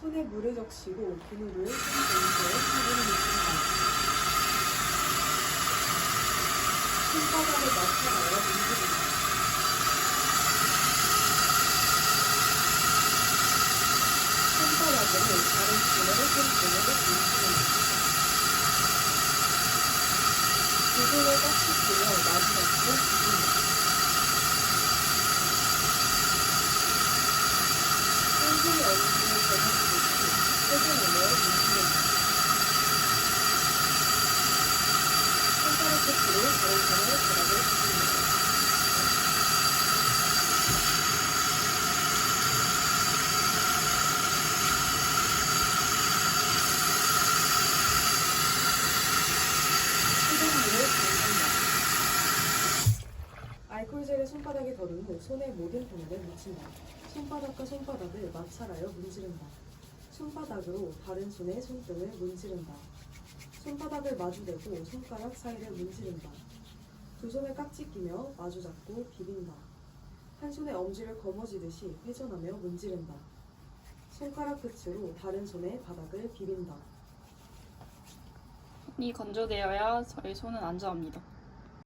손에 물을 적시고 비누를 손 전체에 사분을 묻힌다. 손바닥을 나타나여 문지른다. 손바닥으로 다른 손등으로 문지른다. 두 손을 깍지 끼며 마주 잡고 비빈다. 한손에 엉덩이를 대고 세게 내려 문지른다. 손가락 끝으로 다른 손을 바닥에 비빈다. 수돗물을 담근다. 알코올젤을 손바닥에 덜은 후 손의 모든 부분을 묻힌다. 손바닥과 손바닥을 마찰하여 문지른다. 손바닥으로 다른 손의 손등을 문지른다. 손바닥을 마주대고 손가락 사이를 문지른다. 두 손을 깍지 끼며 마주 잡고 비빈다. 한 손에 엄지를 거머쥐듯이 회전하며 문지른다. 손가락 끝으로 다른 손의 바닥을 비빈다. 손이 건조되어야 저희 손은 안전합니다.